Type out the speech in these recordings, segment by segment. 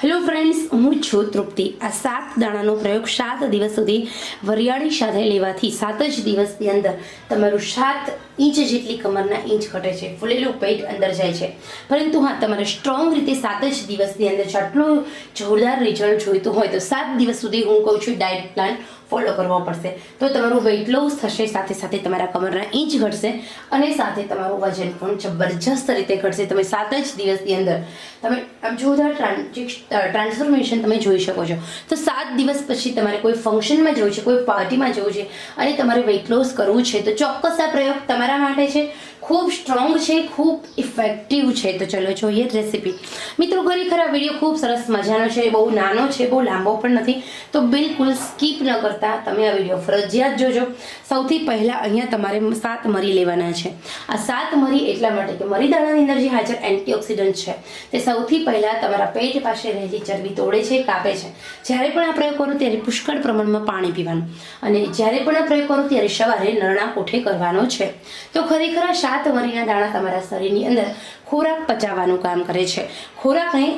Hello friends હું છું તૃપ્તિ. આ સાત દાણાનો પ્રયોગ સાત દિવસ સુધી વરિયાળી સાથે લેવાથી સાત જ દિવસની અંદર તમારું સાત ઇંચ જેટલી કમરના ઇંચ ઘટે છે. ફૂલેલું પેટ અંદર જાય છે. પરંતુ હા, તમારે સ્ટ્રોંગ રીતે સાત જ દિવસની અંદર જેટલું જોરદાર રિઝલ્ટ જોઈતું હોય તો સાત દિવસ સુધી હું કહું છું ડાયટ પ્લાન ફોલો કરવો પડશે. તો તમારું વેઇટ લોસ થશે, સાથે સાથે તમારા કમરના ઇંચ ઘટશે અને સાથે તમારું વજન પણ જબરજસ્ત રીતે ઘટશે. તમે સાત જ દિવસની અંદર તમે આમ જોરદાર ટ્રાન્સફોર્મેશન તમે જોઈ શકો છો. તો સાત દિવસ પછી તમારે કોઈ ફંક્શનમાં જવું છે, કોઈ પાર્ટીમાં જવું છે અને તમારે વેઇટ લોસ કરવું છે, તો ચોક્કસ આ પ્રયોગ તમારા માટે છે. ખૂબ સ્ટ્રોંગ છે, ખૂબ ઇફેક્ટિવ છે. તો ચલો જોઈએ રેસીપી મિત્રો ખરેખર આ વીડિયો ખૂબ સરસ મજાનો છે, બહુ નાનો છે, બહુ લાંબો પણ નથી. તો બિલકુલ સ્કીપ ન કરતા તમે આ વીડિયો ફરજિયાત જોજો. સૌથી પહેલાં અહીંયા તમારે સાત મરી લેવાના છે. આ સાત મરી એટલા માટે કે મરી દાણાની અંદર જે હાજર એન્ટીઓક્સિડન્ટ છે, તે સૌથી પહેલાં તમારા પેટ પાસે રહેલી ચરબી તોડે છે, કાપે છે. જ્યારે પણ આ પ્રયોગ કરો ત્યારે પુષ્કળ પ્રમાણમાં પાણી પીવાનું. અને જ્યારે પણ આ પ્રયોગ કરો ત્યારે સવારે નરણા કોઠે કરવાનો છે. તો ખરેખર આ સાત મરીના દાણા તમારા શરીરની અંદર ખોરાક પચાવવાનું કામ કરે છે. ખોરાકને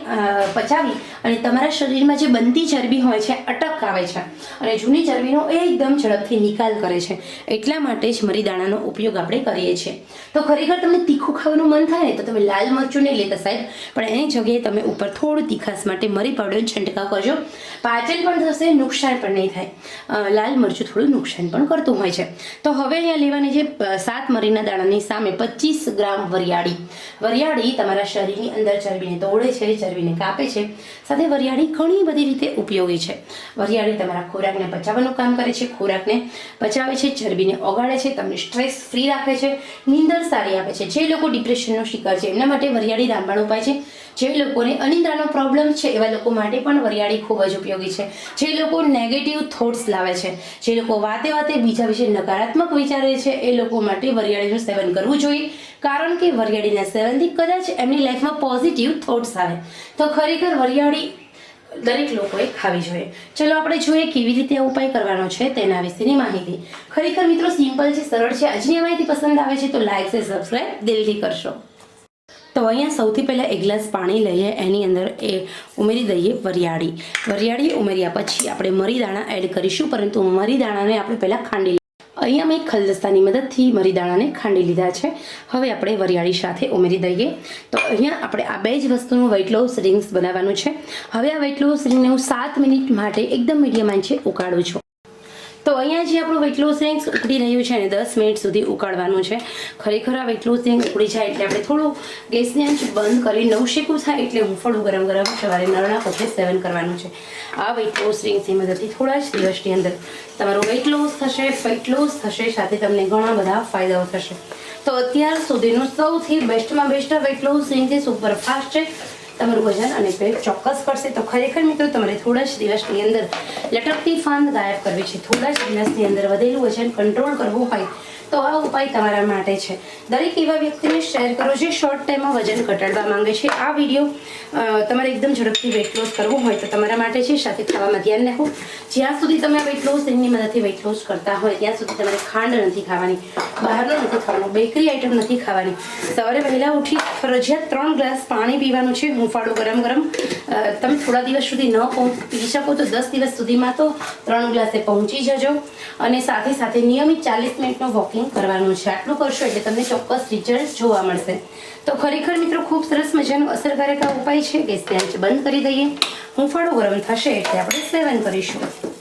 પચાવી અને તમારા શરીરમાં જે બનતી ચરબી હોય છે, અટક આવે છે. અને જૂની ચરબીનો એકદમ ઝડપથી નિકાલ કરે છે. એટલા માટે જ મરીદાણાનો ઉપયોગ આપણે કરીએ છીએ. તો ખરેખર તમને તીખું ખાવાનું મન થાય ને, તો તમે લાલ મરચું નહીં લેતા સાહેબ. પણ એની જગ્યાએ તમે ઉપર થોડું તીખાસ માટે મરી પાવડર છંટકાવ કરજો. પાચન પણ થશે, નુકસાન પણ નહીં થાય. લાલ મરચું થોડું નુકસાન પણ કરતું હોય છે. તો હવે અહીંયા લેવાની જે સાત મરીના દાણાની સામે પચીસ ગ્રામ વરિયાળી. વરિયાળી તમારા શરીરની અંદર ચરબીને તોડે છે, ચરબીને કાપે છે, સાથે વરિયાળી ઘણી બધી રીતે ઉપયોગી છે. વરિયાળી તમારા ખોરાકને બચાવવાનું કામ કરે છે, ખોરાકને બચાવે છે, ચરબીને ઓગાળે છે, તમને સ્ટ્રેસ ફ્રી રાખે છે, નીંદર સારી આપે છે. જે લોકો ડિપ્રેશનનો શિકાર છે, એમના માટે વરિયાળી રામબાણ ઉપાય છે. જે લોકોને અનિંદ્રાનો પ્રોબ્લેમ છે, એવા લોકો માટે પણ વરિયાળી ખૂબ જ ઉપયોગી છે. જે લોકો નેગેટિવ થોટ્સ લાવે છે, જે લોકો વાતે વાતે બીજા વિશે નકારાત્મક વિચારે છે, એ લોકો માટે વરિયાળીનું સેવન કરવું જોઈએ. કારણ કે વરિયાળીના સેવનથી કદાચ એમની લાઈફમાં પોઝિટિવ થોટ્સ આવે. તો ખરેખર વરિયાળી દરેક લોકોએ ખાવી જોઈએ. ચલો આપણે જોઈએ કેવી રીતે ઉપાય કરવાનો છે તેના વિશેની માહિતી. ખરેખર મિત્રો સિમ્પલ છે, સરળ છે. આજની માહિતી પસંદ આવે છે તો લાઈક છે સબસ્ક્રાઈબ દિલથી કરશો. તો અહીંયા સૌથી પહેલાં એક ગ્લાસ પાણી લઈએ, એની અંદર એ ઉમેરી દઈએ વરિયાળી. વરિયાળી ઉમેર્યા પછી આપણે મરી દાણા એડ કરીશું, પરંતુ મરી દાણાને આપણે પહેલાં ખાંડી. અહીંયા મેં ખલદસ્તાની મદદથી મરી દાણાને ખાંડી લીધા છે. હવે આપણે વરિયાળી સાથે ઉમેરી દઈએ. તો અહીંયા આપણે આ બે જ વસ્તુનું વેઇટ લોસ રિંગ્સ બનાવવાનું છે. હવે આ વેઇટ લોસ રિંગને હું સાત મિનિટ માટે એકદમ મીડિયમ આંચે ઉકાળું છું. તો અહીંયા જે આપણું વેઇટ લોસ રિંગ્સ ઉકળી રહ્યું છે ને દસ મિનિટ સુધી ઉકાળવાનું છે, ખરેખર આ વેઇટ લોસ રિંગ ઉકળી જાય એટલે આપણે થોડું ગેસની આંચ બંધ કરી નવશેકું થાય એટલે હુંફળું ગરમ ગરમ સવારે નરણા પછી સેવન કરવાનું છે. આ વેઇટ લોસ રિંગ્સની મદદથી થોડા જ દિવસની અંદર તમારું વેટ લોસ થશે ફેટ લોસ થશે, સાથે તમને ઘણા બધા ફાયદાઓ થશે. તો અત્યાર સુધીનું સૌથી બેસ્ટમાં best weight loss ring super superfast છે તમારું વજન અને પેટ ચોક્કસ પડશે. તો ખરેખર મિત્રો, તમારે થોડા જ દિવસની અંદર લટકતી ફાંદ ગાયબ કરવી છે. થોડા જ દિવસની અંદર વધેલું વજન કંટ્રોલ કરવું હોય તો આ ઉપાય તમારા માટે છે. દરેક એવા વ્યક્તિને શેર કરો જે શોર્ટ ટાઈમમાં વજન ઘટાડવા માંગે છે. આ વીડિયો તમારે એકદમ ઝડપથી વેઇટ લોસ કરવું હોય તો તમારા માટે છે. સાથે ખાવામાં ધ્યાન રાખો. જ્યાં સુધી તમે વેઇટ લોસ એમની મદદથી વેઇટ લોસ કરતા હોય, ત્યાં સુધી તમારે ખાંડ નથી ખાવાની, બહારનું નથી ખાવાનું બેકરી આઈટમ નથી ખાવાની. સવારે વહેલા ઉઠી ફરજિયાત ત્રણ ગ્લાસ પાણી પીવાનું છે. હુંફાળું ગરમ ગરમ. તમે થોડા દિવસ સુધી ન પી શકો તો દસ દિવસ સુધીમાં તો ત્રણ ગ્લાસે પહોંચી જજો. અને સાથે સાથે નિયમિત ચાલીસ મિનિટનું વોકિંગ કરવાનું છે. આટલું કરશો એટલે તમને ચોક્કસ રિઝલ્ટ જોવા મળશે. તો ખરેખર મિત્રો, ખૂબ સરસ મજાનો અસરકારક આ ઉપાય છે. ગેસની આંચ બંધ કરી દઈએ. હુંફાળું ગરમ થશે એટલે આપણે સેવન કરીશું.